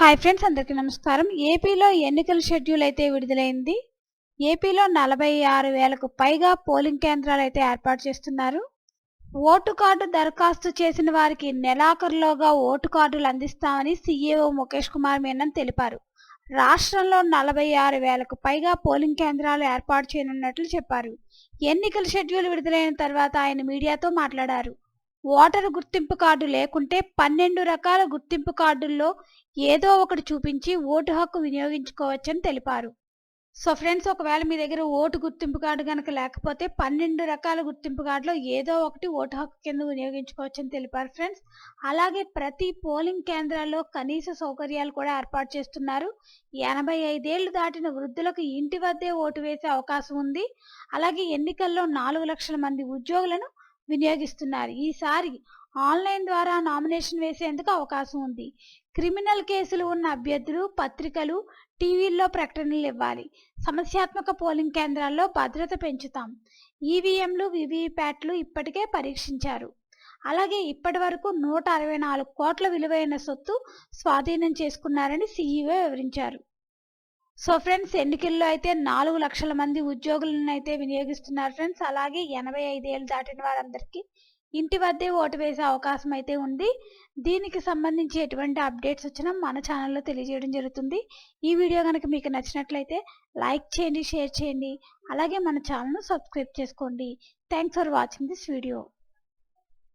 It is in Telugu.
హాయ్ ఫ్రెండ్స్ అందరికీ నమస్కారం. ఏపీలో ఎన్నికల షెడ్యూల్ అయితే విడుదలైంది. ఏపీలో నలభై ఆరు వేలకు పైగా పోలింగ్ కేంద్రాలు అయితే ఏర్పాటు చేస్తున్నారు. ఓటు కార్డు దరఖాస్తు చేసిన వారికి నెలాఖరులోగా ఓటు కార్డులు అందిస్తామని సీఈఓ ముఖేష్ కుమార్ మీనన్ తెలిపారు. రాష్ట్రంలో నలభై ఆరు వేలకు పైగా పోలింగ్ కేంద్రాలు ఏర్పాటు చేయనున్నట్లు చెప్పారు. ఎన్నికల షెడ్యూల్ విడుదలైన తర్వాత ఆయన మీడియాతో మాట్లాడారు. ఓటరు గుర్తింపు కార్డు లేకుంటే పన్నెండు రకాల గుర్తింపు కార్డుల్లో ఏదో ఒకటి చూపించి ఓటు హక్కు వినియోగించుకోవచ్చని తెలిపారు. సో ఫ్రెండ్స్ ఒకవేళ మీ దగ్గర ఓటు గుర్తింపు కార్డు కనుక లేకపోతే పన్నెండు రకాల గుర్తింపు కార్డులో ఏదో ఒకటి ఓటు హక్కు కింద వినియోగించుకోవచ్చని తెలిపారు ఫ్రెండ్స్. అలాగే ప్రతి పోలింగ్ కేంద్రాల్లో కనీస సౌకర్యాలు కూడా ఏర్పాటు చేస్తున్నారు. ఎనభై ఐదేళ్ళు దాటిన వృద్ధులకు ఇంటి వద్దే ఓటు వేసే అవకాశం ఉంది. అలాగే ఎన్నికల్లో నాలుగు లక్షల మంది ఉద్యోగులను వినియోగిస్తున్నారు. ఈసారి ఆన్లైన్ ద్వారా నామినేషన్ వేసేందుకు అవకాశం ఉంది. క్రిమినల్ కేసులు ఉన్న అభ్యర్థులు పత్రికలు టీవీల్లో ప్రకటనలు ఇవ్వాలి. సమస్యాత్మక పోలింగ్ కేంద్రాల్లో భద్రత పెంచుతాం. ఈవీఎంలు వివిప్యాట్లు ఇప్పటికే పరీక్షించారు. అలాగే ఇప్పటి వరకు నూట అరవై నాలుగు కోట్ల విలువైన సొత్తు స్వాధీనం చేసుకున్నారని సీఈఓ వివరించారు. సో ఫ్రెండ్స్ ఎన్నికల్లో అయితే నాలుగు లక్షల మంది ఉద్యోగులను అయితే వినియోగిస్తున్నారు ఫ్రెండ్స్. అలాగే ఎనభై ఐదేళ్ళు దాటిన వారందరికీ ఇంటి వద్దే ఓటు వేసే అవకాశం అయితే ఉంది. దీనికి సంబంధించి ఎటువంటి అప్డేట్స్ వచ్చినా మన ఛానల్లో తెలియజేయడం జరుగుతుంది. ఈ వీడియో కనుక మీకు నచ్చినట్లయితే లైక్ చేయండి షేర్ చేయండి. అలాగే మన ఛానల్ను సబ్స్క్రైబ్ చేసుకోండి. Thanks for watching this video.